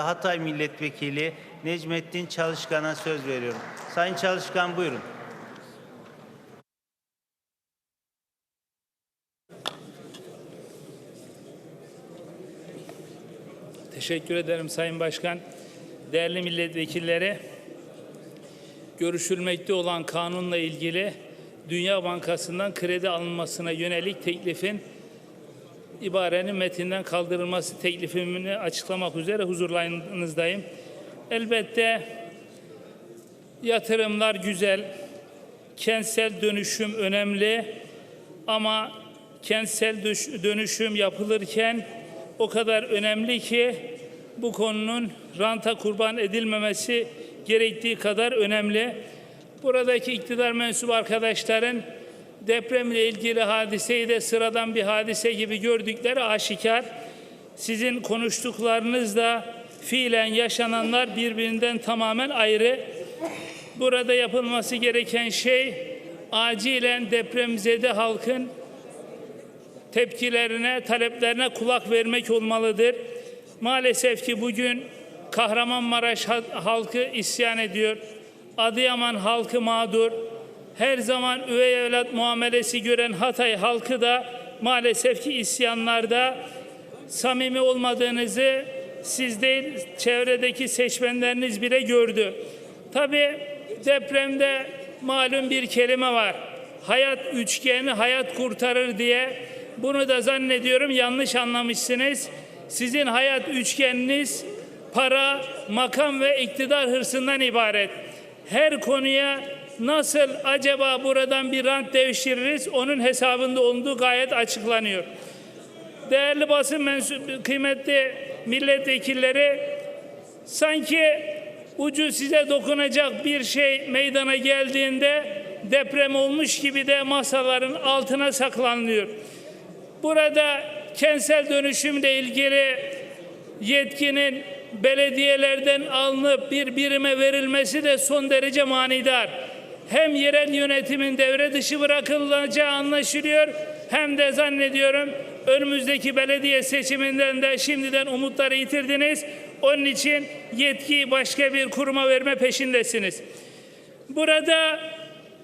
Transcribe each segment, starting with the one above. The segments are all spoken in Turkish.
Hatay Milletvekili Necmettin Çalışkan'a söz veriyorum. Sayın Çalışkan buyurun. Teşekkür ederim Sayın Başkan. Değerli milletvekilleri, görüşülmekte olan kanunla ilgili Dünya Bankası'ndan kredi alınmasına yönelik teklifin ibarenin metinden kaldırılması teklifini açıklamak üzere huzurlarınızdayım. Elbette yatırımlar güzel, kentsel dönüşüm önemli ama kentsel dönüşüm yapılırken o kadar önemli ki bu konunun ranta kurban edilmemesi gerektiği kadar önemli. Buradaki iktidar mensubu arkadaşların depremle ilgili hadiseyi de sıradan bir hadise gibi gördükleri aşikar. Sizin konuştuklarınızda fiilen yaşananlar birbirinden tamamen ayrı. Burada yapılması gereken şey acilen depremzede halkın tepkilerine, taleplerine kulak vermek olmalıdır. Maalesef ki bugün Kahramanmaraş ha- halkı isyan ediyor. Adıyaman halkı mağdur. Her zaman üvey evlat muamelesi gören Hatay halkı da maalesef ki isyanlarda samimi olmadığınızı siz değil çevredeki seçmenleriniz bile gördü. Tabii depremde malum bir kelime var. Hayat üçgeni hayat kurtarır diye bunu da zannediyorum yanlış anlamışsınız. Sizin hayat üçgeniniz para, makam ve iktidar hırsından ibaret. Her konuya nasıl acaba buradan bir rant devşiririz onun hesabında olduğu gayet açıklanıyor. Değerli basın mensup, kıymetli milletvekilleri sanki ucu size dokunacak bir şey meydana geldiğinde deprem olmuş gibi de masaların altına saklanılıyor. Burada kentsel dönüşümle ilgili yetkinin belediyelerden alınıp bir birime verilmesi de son derece manidar. Hem yerel yönetimin devre dışı bırakılacağı anlaşılıyor hem de zannediyorum önümüzdeki belediye seçiminden de şimdiden umutları yitirdiniz. Onun için yetkiyi başka bir kuruma verme peşindesiniz. Burada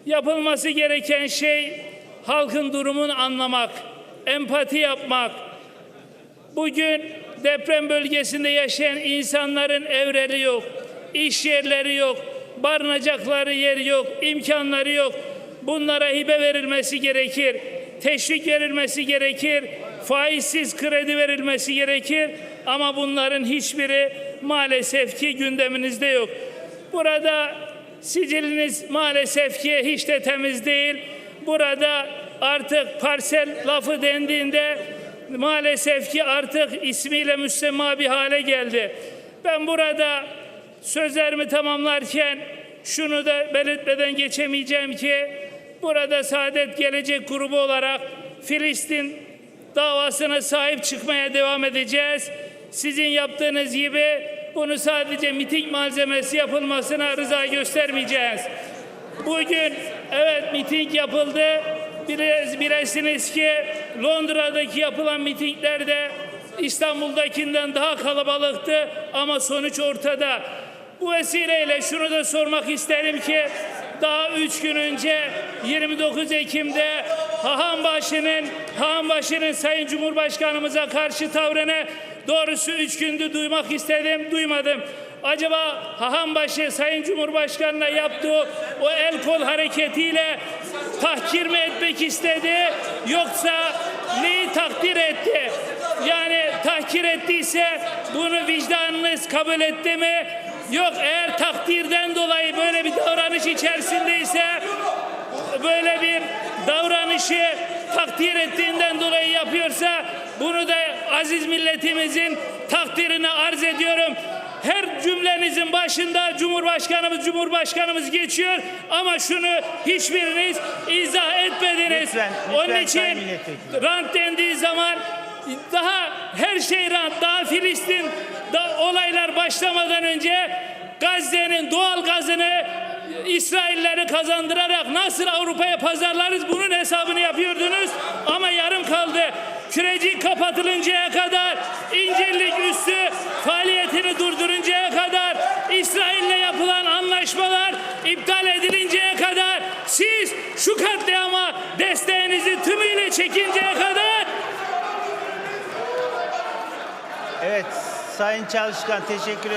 yapılması gereken şey halkın durumunu anlamak, empati yapmak. Bugün deprem bölgesinde yaşayan insanların evleri yok, iş yerleri yok, barınacakları yer yok, imkanları yok. Bunlara hibe verilmesi gerekir, teşvik verilmesi gerekir, faizsiz kredi verilmesi gerekir. Ama bunların hiçbiri maalesef ki gündeminizde yok. Burada siciliniz maalesef ki hiç de temiz değil. Burada artık parsel lafı dendiğinde maalesef ki artık ismiyle müsemma bir hale geldi. Ben burada sözlerimi tamamlarken şunu da belirtmeden geçemeyeceğim ki burada Saadet Gelecek Grubu olarak Filistin davasına sahip çıkmaya devam edeceğiz. Sizin yaptığınız gibi bunu sadece miting malzemesi yapılmasına rıza göstermeyeceğiz. Bugün evet miting yapıldı. Bile- Bilesiniz ki Londra'daki yapılan mitinglerde İstanbul'dakinden daha kalabalıktı ama sonuç ortada. Bu vesileyle şunu da sormak isterim ki daha üç gün önce 29 Ekim'de Hahanbaşı'nın Hahanbaşı'nın Sayın Cumhurbaşkanımıza karşı tavrını doğrusu üç gündür duymak istedim, duymadım. Acaba Hahanbaşı Sayın Cumhurbaşkanı'na yaptığı o el kol hareketiyle tahkir mi etmek istedi yoksa neyi takdir etti? Yani tahkir ettiyse bunu vicdanınız kabul etti mi? Yok eğer takdirden dolayı böyle bir davranış içerisindeyse böyle bir davranışı takdir ettiğinden dolayı yapıyorsa bunu da aziz milletimizin takdirini arz ediyorum. Her cümlenizin başında Cumhurbaşkanımız Cumhurbaşkanımız geçiyor ama şunu hiçbiriniz izah etmediniz. Lütfen, lütfen Onun için rant dendiği zaman daha her şey rant, daha Filistin da olaylar başlamadan önce Gazze'nin doğal gazını İsrailleri kazandırarak nasıl Avrupa'ya pazarlarız bunun hesabını yapıyordunuz ama yarım kaldı. Kürecik kapatılıncaya kadar, İncirlik üssü faaliyetini durduruncaya kadar, İsrail'le yapılan anlaşmalar iptal edilinceye kadar, siz şu katliama desteğinizi tümüyle çekinceye kadar Evet Sayın Çalışkan teşekkür ederim.